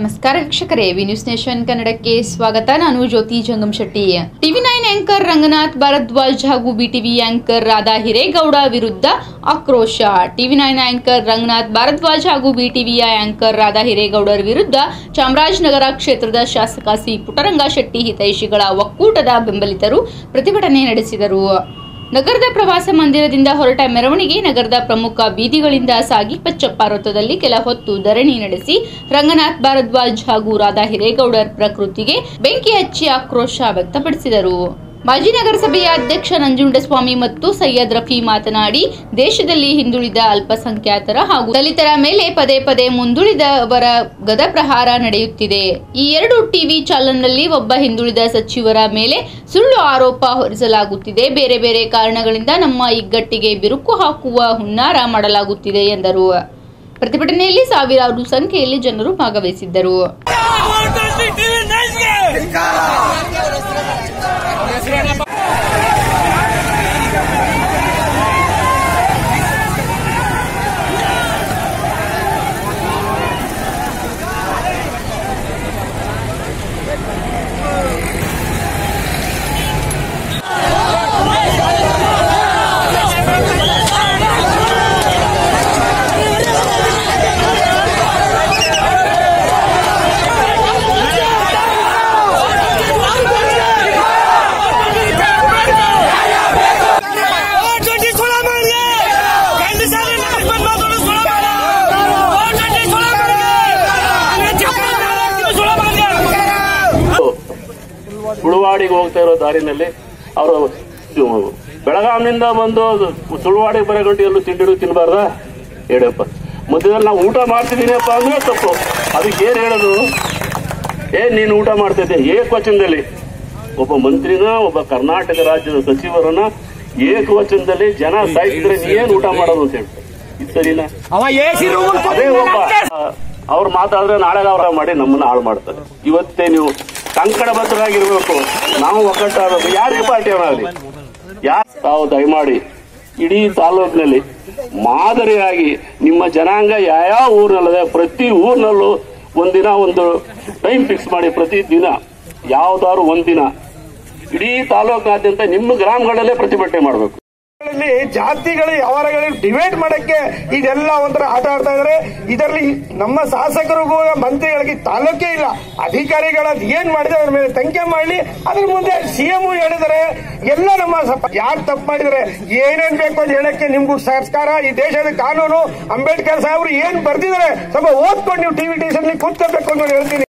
ನಮಸ್ಕಾರ ವೀಕ್ಷಕರೇ, V news nation ಕನ್ನಡಕ್ಕೆ ಸ್ವಾಗತ. ನಾನು Jyoti Jangam Shetty. TV nine anchor Ranganath Bharadwaj ಹಾಗೂ ಬಿಟಿವಿ ಆಂಕರ್ ರಾಧಾ ಹಿರೇಗೌಡ ವಿರುದ್ಧ ಆಕ್ರೋಶ. TV nine anchor Ranganath Bharadwaj ಹಾಗೂ ಬಿಟಿವಿಯ ಆಂಕರ್ ರಾಧಾ ಹಿರೇಗೌಡರ ವಿರುದ್ಧ ಚಾಮರಾಜನಗರ ಕ್ಷೇತ್ರದ ಶಾಸಕ ಸಿ ಪುಟ್ಟರಂಗ ಶೆಟ್ಟಿ ಹಿತೈಷಿಗಳ ಒಕ್ಕೂಟದ ಬೆಂಬಲಿತರು ಪ್ರತಿಭಟನೆ ನಡೆಸಿದರು. ನಗರದ ಪ್ರವಾಸ ಮಂದಿರದಿಂದ ಹೊರಟ ಮೆರವಣಿಗೆ ನಗರದ ಪ್ರಮುಖ ಬೀದಿಗಳಿಂದ ಸಾಗಿ ಪಚ್ಚಪ್ಪ ವೃತ್ತದಲ್ಲಿ ಕೆಲ ಹೊತ್ತು ಧರಣಿ ನಡೆಸಿ ರಂಗನಾಥ್ ಭಾರದ್ವಾಜ್ ಹಾಗೂ ರಾಧಾ ಹಿರೇಗೌಡರ್ ಪ್ರಕೃತಿಗೆ ಬೆಂಕಿ ಹಚ್ಚಿ ಆಕ್ರೋಶ ವ್ಯಕ್ತಪಡಿಸಿದರು. ಮಾಜಿ ನಗರಸಭೆಯ ಅಧ್ಯಕ್ಷ ನಂಜುಂಡಸ್ವಾಮಿ ಮತ್ತು ಸೈಯದ್ ರಫಿ ಮಾತನಾಡಿ, ದೇಶದಲ್ಲಿ ಹಿಂದುಳಿದ ಅಲ್ಪಸಂಖ್ಯಾತರ ಹಾಗೂ ದಲಿತರ ಮೇಲೆ ಪದೇ ಪದೇ ಮುಂದುಳಿದವರ ಗದ ಪ್ರಹಾರ ನಡೆಯುತ್ತಿದೆ. ಈ ಎರಡು ಟಿವಿ ಚಾನಲ್ನಲ್ಲಿ ಒಬ್ಬ ಹಿಂದುಳಿದ ಸಚಿವರ ಮೇಲೆ ಸುಳ್ಳು ಆರೋಪ ಹೊರಿಸಲಾಗುತ್ತಿದೆ. ಬೇರೆ ಬೇರೆ ಕಾರಣಗಳಿಂದ ನಮ್ಮ ಇಗ್ಗಟ್ಟಿಗೆ ಬಿರುಕು ಹಾಕುವ ಹುನ್ನಾರ ಮಾಡಲಾಗುತ್ತಿದೆ ಎಂದರು. ಪ್ರತಿಭಟನೆಯಲ್ಲಿ ಸಾವಿರಾರು ಸಂಖ್ಯೆಯಲ್ಲಿ ಜನರು ಭಾಗವಹಿಸಿದ್ದರು. ಸುಳುವಾಡಿಗೆ ಹೋಗ್ತಾ ಇರೋ ದಾರಿನಲ್ಲಿ ಅವರು ಬೆಳಗಾವಿನಿಂದ ಬಂದು ಸುಳ್ವಾಡಿಗೆ ಬರೋ ಗಂಟೆ ಎಲ್ಲೂ ತಿಂಡಿಡು ತಿನ್ನಬಾರ್ದ ಹೇಳಪ್ಪ. ಮಧ್ಯದಲ್ಲಿ ನಾವು ಊಟ ಮಾಡ್ತಿದ್ದೀನಪ್ಪ ಅಂದ್ರೆ ತಪ್ಪು. ಅದಕ್ಕೆ ಏನ್ ಹೇಳೋದು? ಏ ನೀನು ಊಟ ಮಾಡ್ತಿದ್ದೆ ಏಕವಚನದಲ್ಲಿ. ಒಬ್ಬ ಮಂತ್ರಿನ ಒಬ್ಬ ಕರ್ನಾಟಕ ರಾಜ್ಯದ ಸಚಿವರನ್ನ ಏಕವಚನದಲ್ಲಿ ಜನ ಸಾಯಿಸಿದ್ರೆ ನೀ ಏನ್ ಊಟ ಮಾಡೋದು ಅಂತ ಹೇಳ್ತಾರೆ ಸರಿನಾ? ಅದೇ ಒಬ್ಬ ಅವ್ರು ಮಾತಾಡಿದ್ರೆ ನಾಳೆ ಅವರ ಮಾಡಿ ನಮ್ಮನ್ನ ಹಾಳು ಮಾಡ್ತಾರೆ. ಇವತ್ತೇ ನೀವು ಕಂಕಣಬದ್ಧರಾಗಿರ್ಬೇಕು ನಾವು ಒಗ್ಗಟ್ಟಾಗಬೇಕು ಯಾರಿಗೆ ಪಾರ್ಟಿ ಆಗಲಿ. ಯಾರು ತಾವು ದಯಮಾಡಿ ಇಡೀ ತಾಲೂಕಿನಲ್ಲಿ ಮಾದರಿಯಾಗಿ ನಿಮ್ಮ ಜನಾಂಗ ಯಾವ ಊರಿನಲ್ಲದೆ ಪ್ರತಿ ಊರಿನಲ್ಲೂ ಒಂದಿನ ಒಂದು ಟೈಮ್ ಫಿಕ್ಸ್ ಮಾಡಿ ಪ್ರತಿ ದಿನ ಯಾವ್ದಾದ್ರು ಒಂದಿನ ಇಡೀ ತಾಲೂಕಿನಾದ್ಯಂತ ನಿಮ್ಮ ಗ್ರಾಮಗಳಲ್ಲೇ ಪ್ರತಿಭಟನೆ ಮಾಡಬೇಕು. ಜಾತಿಗಳು, ವ್ಯವಹಾರಗಳಿಗೆ ಡಿಬೇಟ್ ಮಾಡಕ್ಕೆ ಇದೆಲ್ಲ ಒಂಥರ ಆಟ ಆಡ್ತಾ ಇದಾರೆ. ಇದರಲ್ಲಿ ನಮ್ಮ ಶಾಸಕರಿಗೂ ಮಂತ್ರಿಗಳಿಗೆ ತಾಲೂಕೇ ಇಲ್ಲ. ಅಧಿಕಾರಿಗಳ ಏನ್ ಮಾಡಿದ್ರೆ ಅದ್ರ ಮೇಲೆ ತನಿಖೆ ಮಾಡಲಿ. ಅದ್ರ ಮುಂದೆ ಸಿಎಂ ಹೇಳಿದರೆ ಎಲ್ಲ ನಮ್ಮ ಯಾರು ತಪ್ಪು ಮಾಡಿದರೆ ಏನೇನ್ ಬೇಕು ಅಂತ ಹೇಳಕ್ಕೆ ನಿಮ್ಗೂ ಸರ್ಕಾರ, ಈ ದೇಶದ ಕಾನೂನು, ಅಂಬೇಡ್ಕರ್ ಸಾಹೇಬ್ರು ಏನ್ ಬರ್ದಿದ್ದಾರೆ ಸ್ವಲ್ಪ ಓದ್ಕೊಂಡು ನೀವು ಟಿವಿ ಟೇಷನ್ ಕೂತ್ಕೋಬೇಕು ಅಂತ ಹೇಳ್ತೀನಿ.